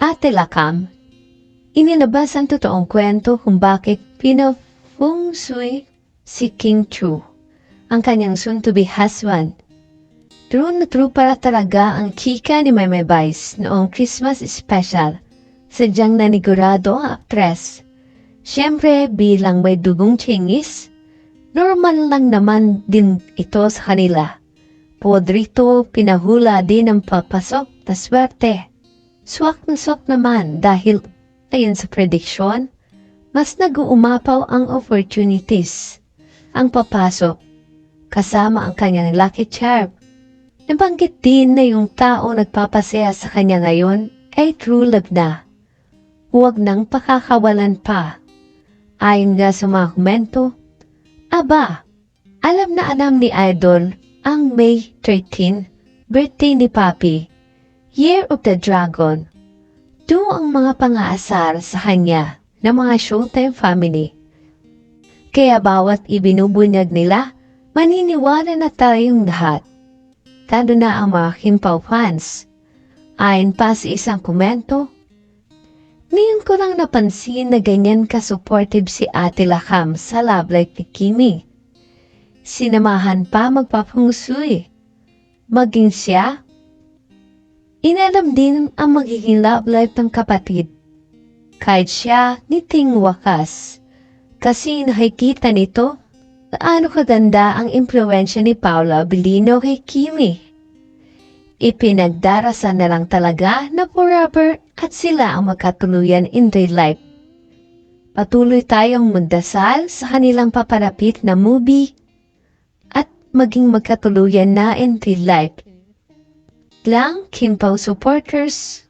Ate Lakam, inilabas ang totoong kwento kung bakit pinafeng shui si King Chu, ang kanyang soon-to-be husband. True na true para talaga ang kika ni Maymay Vice noong Christmas special. Sadyang nanigurado ang actress. Siyempre, bilang may dugong chingis, normal lang naman din ito sa kanila. Podrito, pinahula din ang papasok na swerte. Swak na swak naman dahil ayon sa prediction, mas nag-uumapaw ang opportunities. Ang papasok, kasama ang kanyang lucky charm. Nabanggit din na yung tao nagpapasaya sa kanya ngayon ay true love na. Huwag nang pakakawalan pa. Ayon nga sa mga komento, Aba, alam na alam ni Idol ang May 13, birthday ni Papi, Year of the Dragon. Ito ang mga pang-aasar sa kanya ng mga Showtime family. Kaya bawat ibinubunyag nila, maniniwala na tayong lahat. Tado na ang mga Kimpaw fans. Ayon pa sa isang komento, Ngayon ko lang napansin na ganyan ka-supportive si Ate Lakam sa love life ni Kimi. Sinamahan pa magpapangsuy. Maging siya, inalam din ang magiging love life ng kapatid. Kahit siya, niting wakas. Kasi nakikita nito, gaano kaganda ang impluensya ni Paula Abilino kay Kimi. Ipinagdarasan na lang talaga na forever at sila ang magkatuluyan in real life. Patuloy tayong magdasal sa kanilang paparapit na movie at maging magkatuluyan na in real life. Lang Kim Pao supporters,